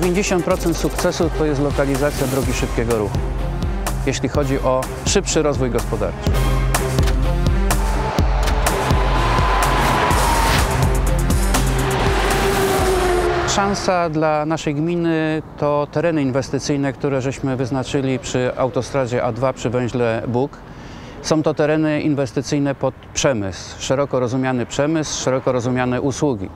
90% sukcesu to jest lokalizacja drogi szybkiego ruchu, jeśli chodzi o szybszy rozwój gospodarczy. Szansa dla naszej gminy to tereny inwestycyjne, które żeśmy wyznaczyli przy autostradzie A2 przy węźle Bóg. Są to tereny inwestycyjne pod przemysł, szeroko rozumiany przemysł, szeroko rozumiane usługi.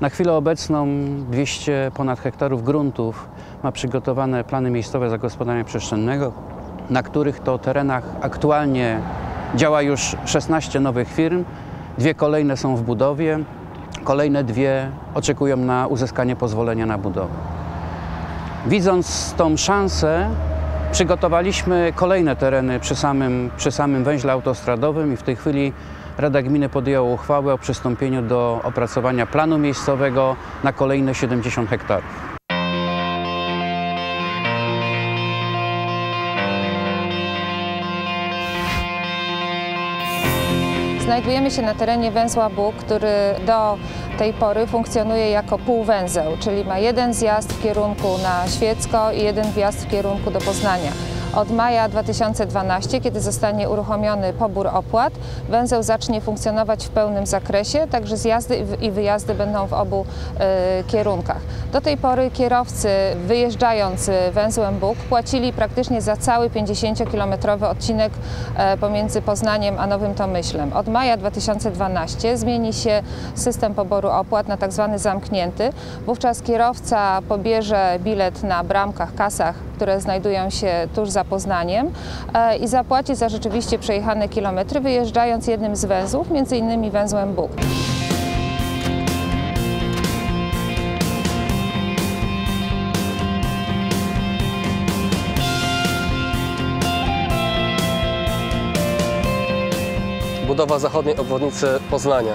Na chwilę obecną 200 ponad hektarów gruntów ma przygotowane plany miejscowe zagospodarowania przestrzennego, na których to terenach aktualnie działa już 16 nowych firm, dwie kolejne są w budowie, kolejne dwie oczekują na uzyskanie pozwolenia na budowę. Widząc tą szansę, przygotowaliśmy kolejne tereny przy samym, przy samym węźle autostradowym i w tej chwili Rada Gminy podjęła uchwałę o przystąpieniu do opracowania planu miejscowego na kolejne 70 hektarów. Znajdujemy się na terenie węzła Bóg, który do tej pory funkcjonuje jako półwęzeł, czyli ma jeden zjazd w kierunku na Świecko i jeden wjazd w kierunku do Poznania. Od maja 2012, kiedy zostanie uruchomiony pobór opłat, węzeł zacznie funkcjonować w pełnym zakresie, także zjazdy i wyjazdy będą w obu e, kierunkach. Do tej pory kierowcy wyjeżdżając węzłem Bóg płacili praktycznie za cały 50-kilometrowy odcinek e, pomiędzy Poznaniem a Nowym Tomyślem. Od maja 2012 zmieni się system poboru opłat na tak zwany zamknięty. Wówczas kierowca pobierze bilet na bramkach, kasach, które znajdują się tuż za Poznaniem e, i zapłaci za rzeczywiście przejechane kilometry, wyjeżdżając jednym z węzłów, między innymi węzłem Bóg. budowa zachodniej obwodnicy Poznania,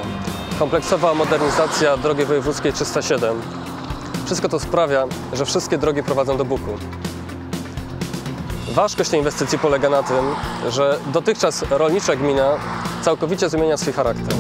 kompleksowa modernizacja drogi wojewódzkiej 307. Wszystko to sprawia, że wszystkie drogi prowadzą do Buku. Ważkość tej inwestycji polega na tym, że dotychczas rolnicza gmina całkowicie zmienia swój charakter.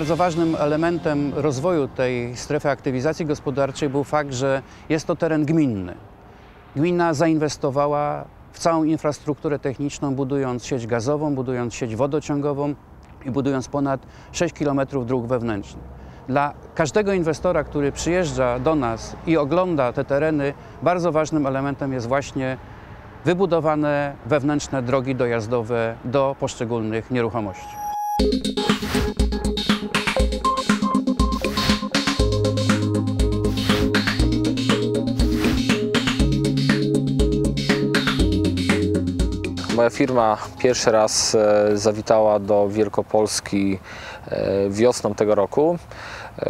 Bardzo ważnym elementem rozwoju tej strefy aktywizacji gospodarczej był fakt, że jest to teren gminny. Gmina zainwestowała w całą infrastrukturę techniczną, budując sieć gazową, budując sieć wodociągową i budując ponad 6 km dróg wewnętrznych. Dla każdego inwestora, który przyjeżdża do nas i ogląda te tereny, bardzo ważnym elementem jest właśnie wybudowane wewnętrzne drogi dojazdowe do poszczególnych nieruchomości. Moja firma pierwszy raz e, zawitała do Wielkopolski e, wiosną tego roku, e,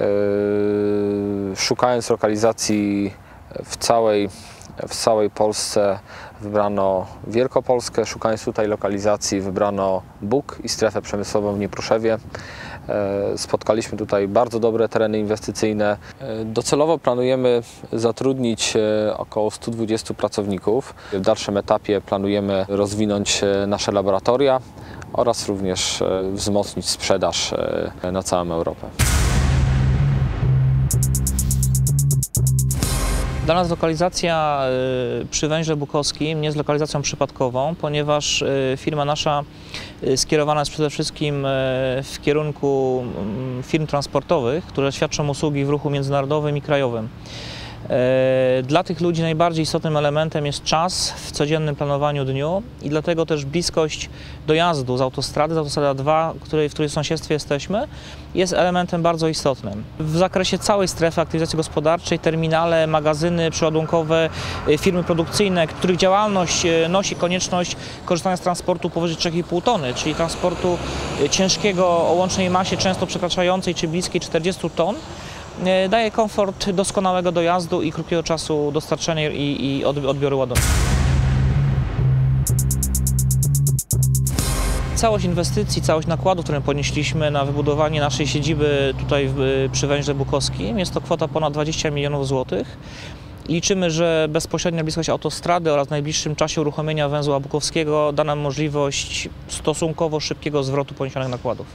szukając lokalizacji w całej, w całej Polsce wybrano Wielkopolskę, szukając tutaj lokalizacji wybrano Bóg i strefę przemysłową w Niepruszewie. E, Spotkaliśmy tutaj bardzo dobre tereny inwestycyjne. E, Docelowo planujemy zatrudnić e, około 120 pracowników. W dalszym etapie planujemy rozwinąć nasze laboratoria oraz również wzmocnić sprzedaż na całą Europę. Dla nas lokalizacja y, przy węźle bukowskim nie jest lokalizacją przypadkową, ponieważ y, firma nasza y, skierowana jest przede wszystkim w kierunku mm, firm transportowych, które świadczą usługi w ruchu międzynarodowym i krajowym. E, Dla tych ludzi najbardziej istotnym elementem jest czas w codziennym planowaniu dniu i dlatego też bliskość dojazdu z autostrady, z autostrady 2, której, w której sąsiedztwie jesteśmy, jest elementem bardzo istotnym. W zakresie całej strefy aktywizacji gospodarczej, terminale, magazyny przeładunkowe, e, firmy produkcyjne, których działalność e, nosi konieczność korzystania z transportu powyżej 3,5 tony, czyli transportu ciężkiego o łącznej masie często przekraczającej czy bliskiej 40 ton, daje komfort doskonałego dojazdu i krótkiego czasu dostarczenia i, i od- odbioru ładunku. Całość inwestycji, całość nakładów, które ponieśliśmy na wybudowanie naszej siedziby tutaj przy węźle Bukowskim, jest to kwota ponad 20 milionów złotych. Liczymy, że bezpośrednia bliskość autostrady oraz w najbliższym czasie uruchomienia węzła Bukowskiego da nam możliwość stosunkowo szybkiego zwrotu poniesionych nakładów.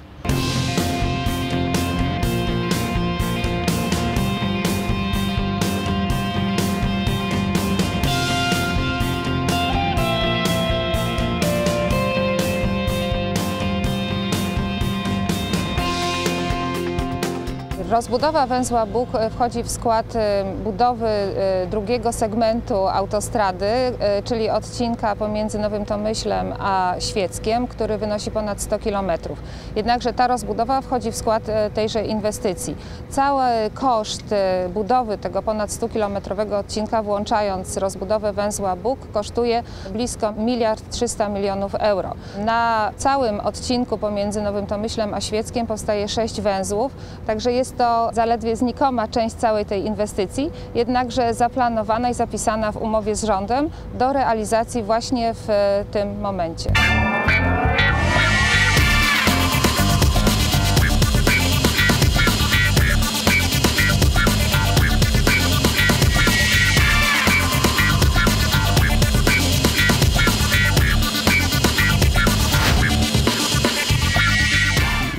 Rozbudowa węzła Bóg wchodzi w skład e, budowy e, drugiego segmentu autostrady, e, czyli odcinka pomiędzy Nowym Tomyślem a Świeckiem, który wynosi ponad 100 km. Jednakże ta rozbudowa wchodzi w skład tejże inwestycji. Cały koszt budowy tego ponad 100-kilometrowego odcinka, włączając rozbudowę węzła Bóg, kosztuje blisko 1 300 milionów euro. Na całym odcinku pomiędzy Nowym Tomyślem a Świeckiem powstaje sześć węzłów, także jest to zaledwie znikoma część całej tej inwestycji, jednakże zaplanowana i zapisana w umowie z rządem do realizacji właśnie w tym momencie.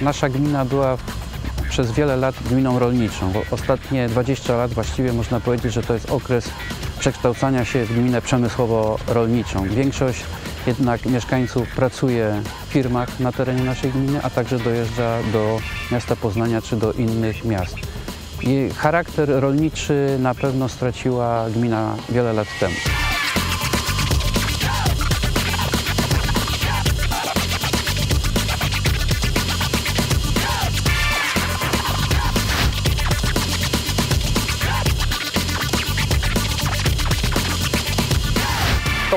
Nasza gmina była przez wiele lat gminą rolniczą. Ostatnie 20 lat właściwie można powiedzieć, że to jest okres przekształcania się w gminę przemysłowo-rolniczą. Większość jednak mieszkańców pracuje w firmach na terenie naszej gminy, a także dojeżdża do miasta Poznania czy do innych miast. Charakter rolniczy na pewno straciła gmina wiele lat temu.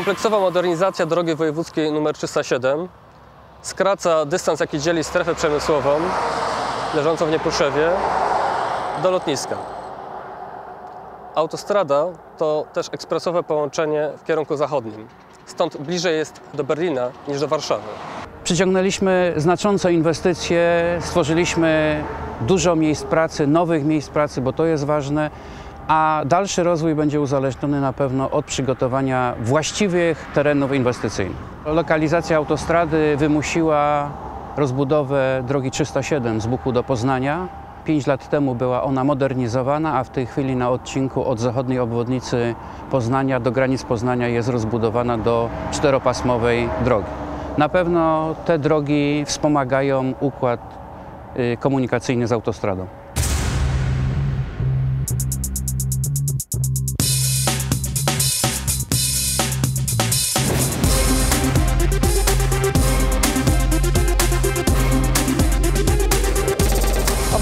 Kompleksowa modernizacja drogi wojewódzkiej nr 307 skraca dystans, jaki dzieli strefę przemysłową leżącą w Niepruszewie do lotniska. Autostrada to też ekspresowe połączenie w kierunku zachodnim. Stąd bliżej jest do Berlina niż do Warszawy. Przyciągnęliśmy znaczące inwestycje, stworzyliśmy dużo miejsc pracy, nowych miejsc pracy, bo to jest ważne a dalszy rozwój będzie uzależniony na pewno od przygotowania właściwych terenów inwestycyjnych. Lokalizacja autostrady wymusiła rozbudowę drogi 307 z Buku do Poznania. Pięć lat temu była ona modernizowana, a w tej chwili na odcinku od zachodniej obwodnicy Poznania do granic Poznania jest rozbudowana do czteropasmowej drogi. Na pewno te drogi wspomagają układ y, komunikacyjny z autostradą.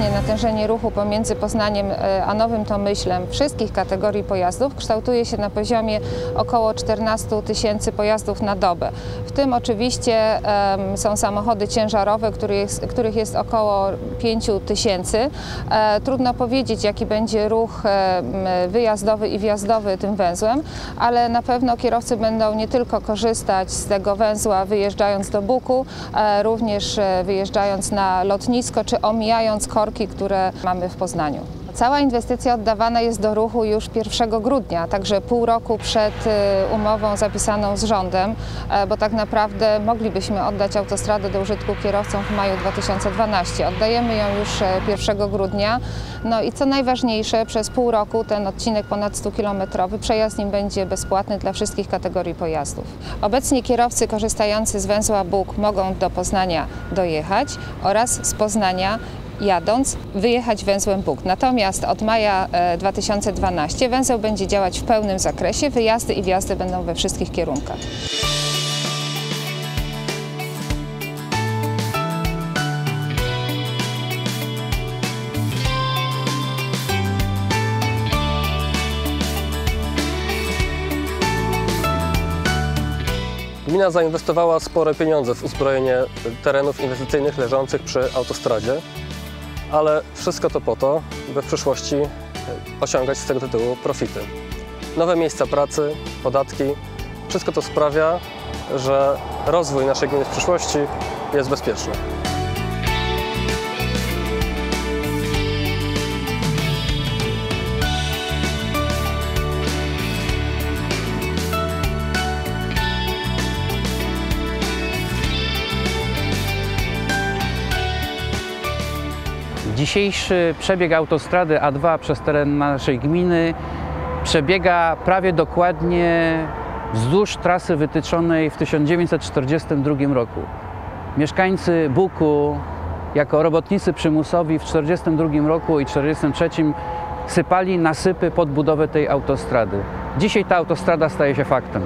Obecnie natężenie ruchu pomiędzy Poznaniem e, a Nowym Tomyślem wszystkich kategorii pojazdów kształtuje się na poziomie około 14 tysięcy pojazdów na dobę. W tym oczywiście są samochody ciężarowe, których jest, około 5 tysięcy. E, trudno powiedzieć, jaki będzie ruch wyjazdowy i wjazdowy tym węzłem, ale na pewno kierowcy będą nie tylko korzystać z tego węzła wyjeżdżając do Buku, e, również wyjeżdżając na lotnisko czy omijając które mamy w Poznaniu. Cała inwestycja oddawana jest do ruchu już 1 grudnia, także pół roku przed y, umową zapisaną z rządem, e, bo tak naprawdę moglibyśmy oddać autostradę do użytku kierowcom w maju 2012. Oddajemy ją już 1 e, grudnia. No i co najważniejsze, przez pół roku ten odcinek ponad 100 km przejazd nim będzie bezpłatny dla wszystkich kategorii pojazdów. Obecnie kierowcy korzystający z węzła Bóg mogą do Poznania dojechać oraz z Poznania jadąc wyjechać węzłem Bóg. Natomiast od maja 2012 e, węzeł będzie działać w pełnym zakresie, wyjazdy i wjazdy będą we wszystkich kierunkach. Gmina zainwestowała spore pieniądze w uzbrojenie terenów inwestycyjnych leżących przy autostradzie ale wszystko to po to, by w przyszłości e, osiągać z tego tytułu profity. Nowe miejsca pracy, podatki, wszystko to sprawia, że rozwój naszej gminy w przyszłości jest bezpieczny. Dzisiejszy przebieg autostrady A2 przez teren naszej gminy przebiega prawie dokładnie wzdłuż trasy wytyczonej w 1942 roku. Mieszkańcy Buku jako robotnicy przymusowi w 1942 roku i 1943 sypali nasypy pod budowę tej autostrady. Dzisiaj ta autostrada staje się faktem.